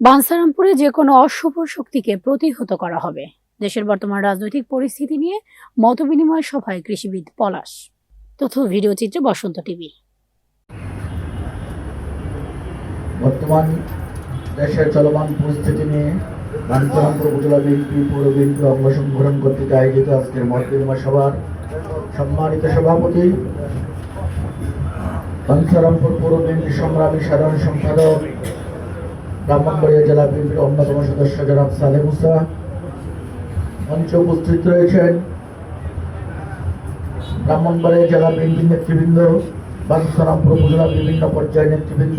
বানসারামপুরে যে কোনো অশুভ শক্তিকে প্রতিহত করা হবে। দেশের বর্তমান রাজনৈতিক পরিস্থিতি নিয়ে মতবিনিময় সভায় কৃষিবিদ পলাশ। তথ্য ভিডিও চিত্রে বসন্ত টিভি। বর্তমান দেশের চলমান পরিস্থিতি নিয়ে রানীচরমপুর উপজেলা বিএনপি, পৌর বিএনপি অঙ্গ সংগঠন কর্তৃক আয়োজিত আজকের মত বিনিময় সভার সম্মানিত সভাপতি রানীচরমপুর পৌর বিএনপি সংগ্রামী সাধারণ সম্পাদক ব্রাহ্মণবাড়িয়া জেলা বিএনপির অন্যতম সদস্য জনাব সালে মুসা। মঞ্চে উপস্থিত রয়েছেন ব্রাহ্মণবাড়িয়া জেলা বিএনপির নেতৃবৃন্দ বাঞ্ছারামপুর উপজেলা বিভিন্ন পর্যায়ের নেতৃবৃন্দ।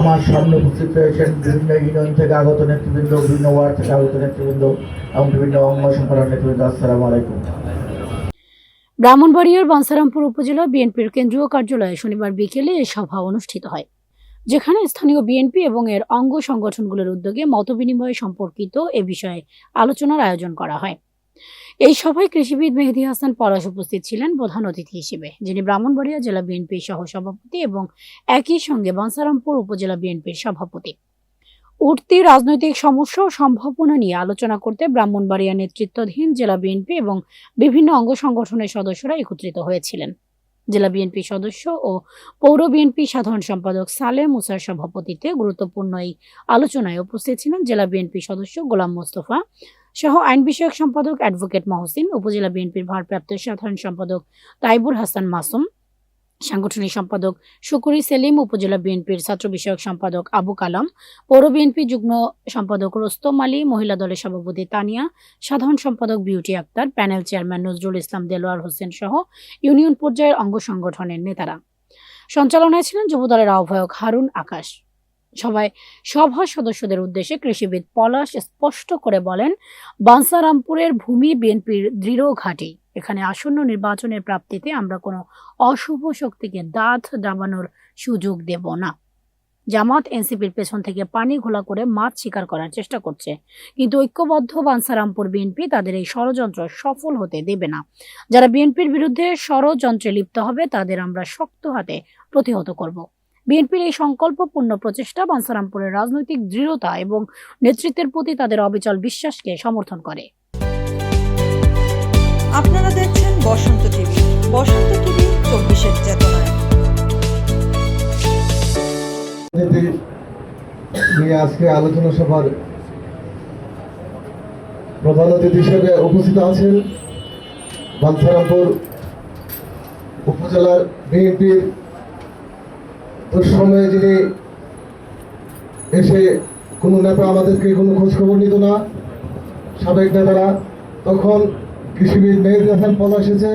আমার সামনে উপস্থিত রয়েছেন বিভিন্ন ইউনিয়ন থেকে আগত নেতৃবৃন্দ, বিভিন্ন ওয়ার্ড থেকে আগত নেতৃবৃন্দ এবং বিভিন্ন অঙ্গ সংগঠন নেতৃবৃন্দ। আসসালামু আলাইকুম। ব্রাহ্মণবাড়িয়ার বানসারামপুর উপজেলা বিএনপির কেন্দ্রীয় কার্যালয়ে শনিবার বিকেলে এই সভা অনুষ্ঠিত হয়। যেখানে স্থানীয় বিএনপি এবং এর অঙ্গ সংগঠনগুলোর উদ্যোগে মতবিনিময় সম্পর্কিত এ বিষয়ে আলোচনার আয়োজন করা হয়। এই সভায় কৃষিবিদ মেহেদি হাসান পলাশ উপস্থিত ছিলেন প্রধান অতিথি হিসেবে, যিনি ব্রাহ্মণবাড়িয়া জেলা বিএনপির সহ সভাপতি এবং একই সঙ্গে বানসারামপুর উপজেলা বিএনপির সভাপতি। উঠতি রাজনৈতিক সমস্যা ও সম্ভাবনা নিয়ে আলোচনা করতে ব্রাহ্মণবাড়িয়া নেতৃত্বাধীন জেলা বিএনপি এবং বিভিন্ন অঙ্গ সংগঠনের সদস্যরা একত্রিত হয়েছিলেন। জেলা বিএনপি সদস্য ও পৌর বিএনপি সাধারণ সম্পাদক সালে মুসার সভাপতিতে গুরুত্বপূর্ণ এই আলোচনায় উপস্থিত ছিলেন জেলা বিএনপি সদস্য গোলাম মোস্তফা সহ আইন বিষয়ক সম্পাদক অ্যাডভোকেট মহসিন, উপজেলা বিএনপির ভারপ্রাপ্ত সাধারণ সম্পাদক তাইবুর হাসান মাসুম সাংগঠনিক সম্পাদক শুকুরি সেলিম, উপজেলা বিএনপির ছাত্র বিষয়ক সম্পাদক আবু কালাম, পৌর বিএনপি যুগ্ম সম্পাদক রোস্তম আলী, মহিলা দলের সভাপতি তানিয়া, সাধারণ সম্পাদক বিউটি আক্তার, প্যানেল চেয়ারম্যান নজরুল ইসলাম দেলোয়ার হোসেন সহ ইউনিয়ন পর্যায়ের অঙ্গ সংগঠনের নেতারা। সঞ্চালনায় ছিলেন যুবদলের আহ্বায়ক হারুন আকাশ। সবাই সভা সদস্যদের উদ্দেশ্যে কৃষিবিদ পলাশ স্পষ্ট করে বলেন, বানসারামপুরের ভূমি বিএনপির দৃঢ় ঘাঁটি। এখানে আসন্ন নির্বাচনের প্রাপ্তিতে আমরা কোনো অশুভ শক্তিকে দাঁত দাবানোর সুযোগ দেব না। জামাত এনসিপির পেছন থেকে পানি ঘোলা করে মাছ শিকার করার চেষ্টা করছে। কিন্তু ঐক্যবদ্ধ বানসারামপুর বিএনপি তাদের এই ষড়যন্ত্র সফল হতে দেবে না। যারা বিএনপির বিরুদ্ধে ষড়যন্ত্রে লিপ্ত হবে, তাদের আমরা শক্ত হাতে প্রতিহত করব। বিএনপির এই সংকল্পপূর্ণ প্রচেষ্টা বানসারামপুরের রাজনৈতিক দৃঢ়তা এবং নেতৃত্বের প্রতি তাদের অবিচল বিশ্বাসকে সমর্থন করে। আপনারা দেখছেন বসন্ত টিভি। বসন্ত টিভি চব্বিশের চেতনায়। আজকে আলোচনা সভার প্রধান অতিথি হিসেবে উপস্থিত আছেন বাঞ্ছারামপুর উপজেলার বিএনপির দুঃসময়ে যিনি এসে কোনো নেতা আমাদেরকে কোনো খোঁজখবর নিত না, সাবেক নেতারা, তখন কৃষিবিদ মেহেদি হাসান পলা এসেছে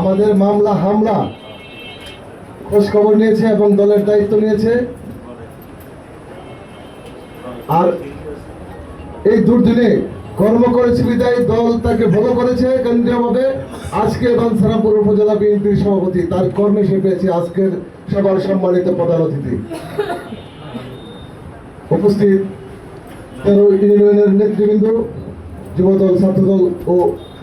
আমাদের মামলা হামলা খোঁজ খবর নিয়েছে এবং দলের দায়িত্ব নিয়েছে। আর এই দুর্দিনে কর্ম করেছে বিদায় দল, তাকে ভালো করেছে কেন্দ্রীয়ভাবে। আজকে বানসারামপুর উপজেলা বিএনপির সভাপতি তার কর্মে সে পেয়েছে আজকের সবার সম্মানিত প্রধান অতিথি। উপস্থিত তেরো ইউনিয়নের নেতৃবৃন্দ, যুবদল, ছাত্রদল ও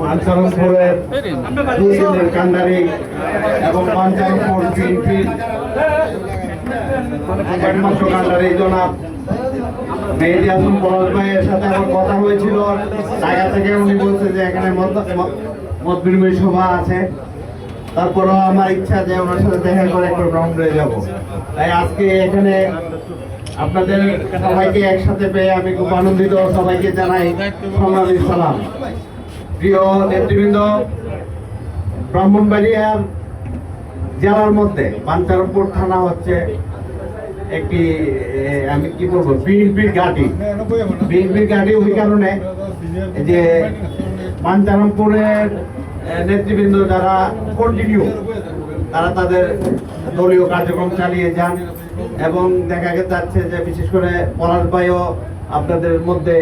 বাঞ্চারামপুরের দুজনের কান্ডারি এবং একমাত্র কান্ডারি, জনাব মেহেদি ভাইয়ের সাথে আমার কথা হয়েছিল। ঢাকা থেকে উনি বলছে যে এখানে মত বিনিময় সভা আছে। তারপরেও আমার ইচ্ছা যে ওনার সাথে দেখা করে একবার ব্রাউন্ডে যাব। তাই আজকে এখানে আপনাদের সবাইকে একসাথে পেয়ে আমি খুব আনন্দিত। সবাইকে জানাই সংগ্রামী সালাম। প্রিয় নেতৃবৃন্দ ব্রাহ্মণবাড়িয়ার জেলার মধ্যে পাঞ্চারপুর থানা হচ্ছে একটি আমি কি বলব বিএনপির ঘাঁটি। বিএনপির ঘাঁটি ওই কারণে যে পাঞ্চারামপুরের এ, নেতৃবৃন্দ যারা কন্টিনিউ তারা তাদের দলীয় কার্যক্রম চালিয়ে যান এবং দেখা যাচ্ছে যে বিশেষ করে পলাশ ভাইও আপনাদের মধ্যে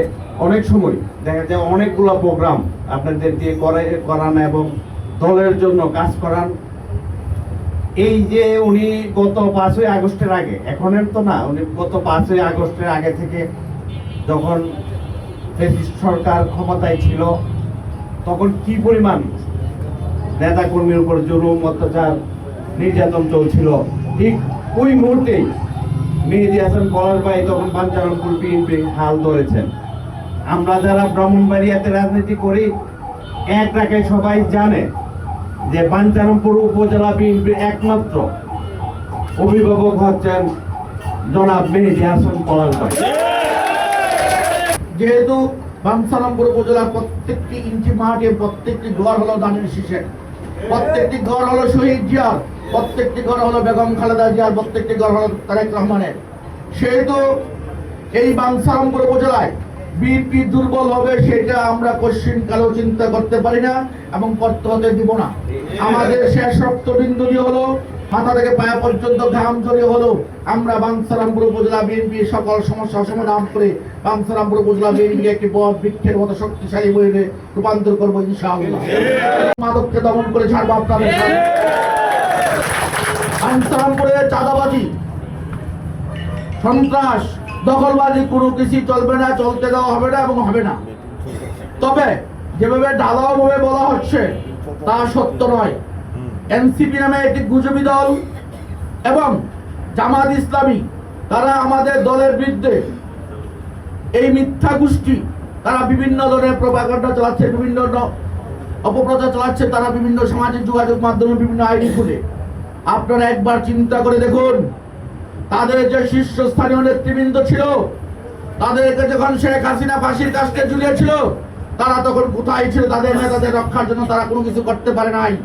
অনেক সময় দেখা যায় অনেকগুলো প্রোগ্রাম আপনাদের দিয়ে করে করান এবং দলের জন্য কাজ করান। এই যে উনি গত পাঁচই আগস্টের আগে এখনের তো না, উনি গত পাঁচই আগস্টের আগে থেকে যখন সরকার ক্ষমতায় ছিল, তখন কি পরিমাণ নেতা কর্মীর উপর জুলুম, অত্যাচার, নির্যাতন চলছিল, ঠিক ওই মুহূর্তেই মেহেদি হাসান কলার তখন বিএনপি হাল ধরেছেন। আমরা যারা ব্রাহ্মণবাড়িয়াতে রাজনীতি করি সবাই জানে যে উপজেলা বিএনপির একমাত্র অভিভাবক হচ্ছেন জনাব মেহেদি হাসান কলার ভাই যেহেতু বামসারামপুর উপজেলার প্রত্যেকটি ইঞ্চি মাঠে প্রত্যেকটি ঘর হলো দানের শীষের প্রত্যেকটি ঘর হলো শহীদ জিয়ার। প্রত্যেকটি ঘর হলো বেগম খালেদা জিয়ার, প্রত্যেকটি ঘর হলো তারেক রহমানের। সেহেতু এই বামসারামপুর উপজেলায় বিএনপি দুর্বল হবে সেটা আমরা কোশ্চিন কালেও চিন্তা করতে পারি না এবং করতে হতে দিব না। আমাদের শেষ রক্তবিন্দু দিয়ে হলো, মাথা থেকে পায়া পর্যন্ত ঘাম জড়িয়ে হলো, আমরা বাংসারামপুর উপজেলা বিএনপি সকল সমস্যা সমাধান করে বাংসারামপুর উপজেলা বিএনপি একটি বড় বৃক্ষের মতো শক্তিশালী বইয়ে রূপান্তর করব ইনশাআল্লাহ। মাদককে দমন করে ছাড়বো আপনাদের চাঁদাবাজি। সন্ত্রাস, দখলবাজি, কোনো কিছু চলবে না, চলতে দেওয়া হবে না এবং হবে না। তবে যেভাবে ঢালাও ভাবে বলা হচ্ছে, তা সত্য নয়। এনসিপি নামে একটি গুজবি দল এবং জামাত ইসলামী, তারা আমাদের দলের বিরুদ্ধে এই মিথ্যা গোষ্ঠী, তারা বিভিন্ন ধরনের প্রপাগান্ডা চালাচ্ছে, বিভিন্ন অপপ্রচার চালাচ্ছে, তারা বিভিন্ন সামাজিক যোগাযোগ মাধ্যমে বিভিন্ন আইডি খুলে। আপনারা একবার চিন্তা করে দেখুন। তাদের যে শীর্ষস্থানীয় নেতৃবৃন্দ ছিল, তাদেরকে যখন শেখ হাসিনা ফাঁসির কাজকে ঝুলিয়েছিল, তারা তখন কোথায় ছিল, তাদের নেতাদের রক্ষার জন্য তারা কোনো কিছু করতে পারে নাই।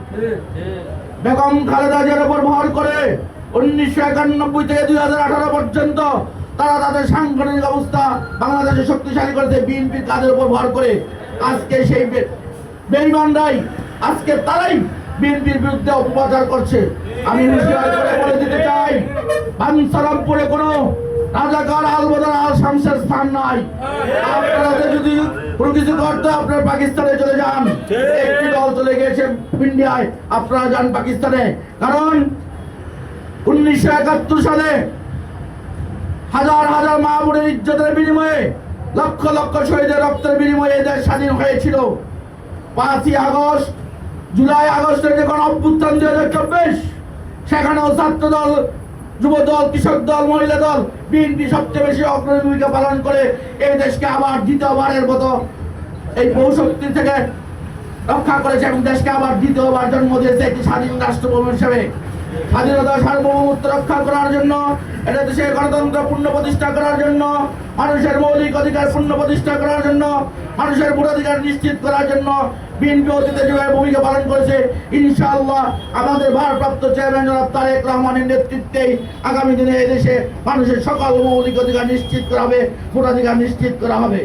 বেগম খালেদা জিয়ার উপর ভর করে উনিশশো একানব্বই থেকে দুই হাজার আঠারো পর্যন্ত তারা তাদের সাংগঠনিক অবস্থা বাংলাদেশে শক্তিশালী করেছে, বিএনপির কাজের উপর ভর করে। আজকে সেই বে- বেঈমানরাই আজকে তারাই বিএনপির বিরুদ্ধে অপপ্রচার করছে। আমি বলে দিতে চাই কোনো রাজাকার আলবদর আল শামসের স্থান নাই। আপনারা যদি কোনো কিছু করতে আপনারা পাকিস্তানে চলে যান, একটি দল চলে ইন্ডিয়ায়, আপনারা যান পাকিস্তানে। কারণ উনিশশো একাত্তর সালে হাজার হাজার মা ইজ্জতের বিনিময়ে, লক্ষ লক্ষ শহীদের রক্তের বিনিময়ে দেশ স্বাধীন হয়েছিল। পাঁচই আগস্ট জুলাই, আগস্টে যখন অভ্যুত্থান দুই হাজার চব্বিশ, সেখানেও ছাত্র দল যুব দল কৃষক দল, মহিলা দল, বিএনপি সবচেয়ে বেশি অগ্রণী ভূমিকা পালন করে এই দেশকে আবার দ্বিতীয়বারের মতো এই বহু বহুশক্তি থেকে রক্ষা করেছে এবং দেশকে আবার দ্বিতীয়বার জন্ম দিয়েছে একটি স্বাধীন রাষ্ট্রভূমি হিসেবে। স্বাধীনতা সার্বভৌমত্ব রক্ষা করার জন্য, এটা দেশের গণতন্ত্র পূর্ণ প্রতিষ্ঠা করার জন্য, মানুষের মৌলিক অধিকার পূর্ণ প্রতিষ্ঠা করার জন্য, মানুষের ভোটাধিকার নিশ্চিত করার জন্য ভূমিকা পালন করেছে, ইনশাআল্লাহ আমাদের ভারপ্রাপ্ত চেয়ারম্যান জনাব তারেক রহমানের নেতৃত্বে আগামী দিনে এদেশে মানুষের সকল মৌলিক অধিকার নিশ্চিত করা হবে, ভোটাধিকার নিশ্চিত করা হবে।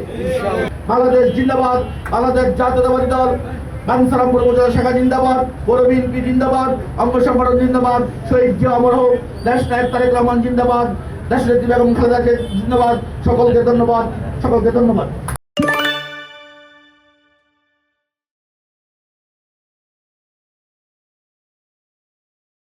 বাংলাদেশ জিন্দাবাদ, বাংলাদেশ জাতীয়তাবাদী দল বাংসারামপুর উপজেলা শাখা জিন্দাবাদ পৌর বিএনপি জিন্দাবাদ, অঙ্গ সংগঠন জিন্দাবাদ, শহীদ জিয়া অমর হোক দেশ তারেক রহমান জিন্দাবাদ দেশ বেগম খালেদা জিন্দাবাদ, সকলকে ধন্যবাদ সকলকে ধন্যবাদ।